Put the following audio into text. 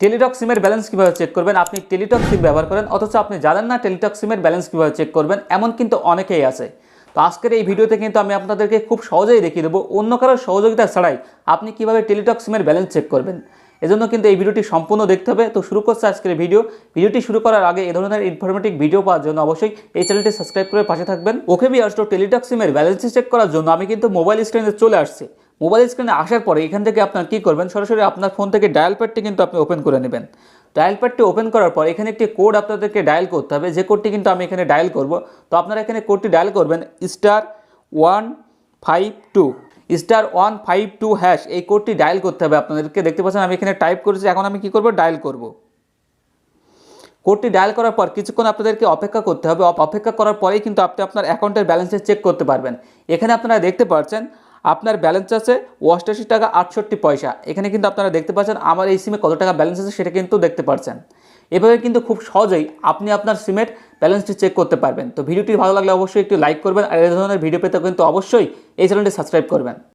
Teletalk সিমের balance কীভাবে check করবেন? আপনি টেলিটক সিম ব্যবহার করেন, অথচ আপনি জানেন না টেলিটক সিমের ব্যালেন্স কীভাবে চেক করবেন, এমন কিন্তু অনেকেই আছে। তো আজকের এই ভিডিওতে কিন্তু আমি আপনাদেরকে খুব সহজেই দেখিয়ে দেবো, অন্য কারোর সহযোগিতা ছাড়াই আপনি কীভাবে টেলিটক সিমের ব্যালেন্স চেক করবেন। এজন্য কিন্তু এই ভিডিওটি সম্পূর্ণ দেখতে হবে। তো শুরু করছে আজকের ভিডিও। ভিডিওটি শুরু করার আগে এই ধরনের ইনফরমেটিভ ভিডিও পাওয়ার জন্য অবশ্যই এই চ্যানেলটি সাবস্ক্রাইব করে পাশে থাকবেন। ওকে বি আসতো টেলিটক সিমের ব্যালেন্স চেক করার জন্য আমি কিন্তু মোবাইল স্ক্রিনে চলে আসছি। মোবাইল স্ক্রিনে আসার পরে এখান থেকে আপনার কী করবেন? সরাসরি আপনার ফোন থেকে ডায়াল প্যাডটি কিন্তু আপনি ওপেন করে নেবেন। ডায়াল প্যাডটি ওপেন করার পর এখানে একটি কোড আপনাদেরকে ডায়াল করতে হবে। যে কোডটি কিন্তু আমি এখানে ডায়াল করব, তো আপনারা এখানে কোডটি ডায়াল করবেন star one five two star one five two hash এই কোডটি ডায়াল করতে হবে আপনাদেরকে। দেখতে পাচ্ছেন আমি এখানে টাইপ করেছি, এখন আমি কী করব? ডায়াল করব। কোডটি ডায়াল করার পর কিছুক্ষণ আপনাদেরকে অপেক্ষা করতে হবে। অপ- অপেক্ষা করার পরেই কিন্তু আপনি আপনার অ্যাকাউন্টের ব্যালেন্সে চেক করতে পারবেন। এখানে আপনারা দেখতে পাচ্ছেন আপনার ব্যালেন্স আছে অষ্টাশি টাকা আটষট্টি পয়সা। এখানে কিন্তু আপনারা দেখতে পাচ্ছেন, আমার এই সিমে কত টাকা ব্যালেন্স আছে সেটা কিন্তু দেখতে পাচ্ছেন। এভাবে কিন্তু খুব সহজেই আপনি আপনার সিমের ব্যালেন্সটি চেক করতে পারবেন। তো ভিডিওটি ভালো লাগলে অবশ্যই একটু লাইক করবেন, আর এই ধরনের ভিডিও পেতে কিন্তু অবশ্যই এই চ্যানেলটি সাবস্ক্রাইব করবেন।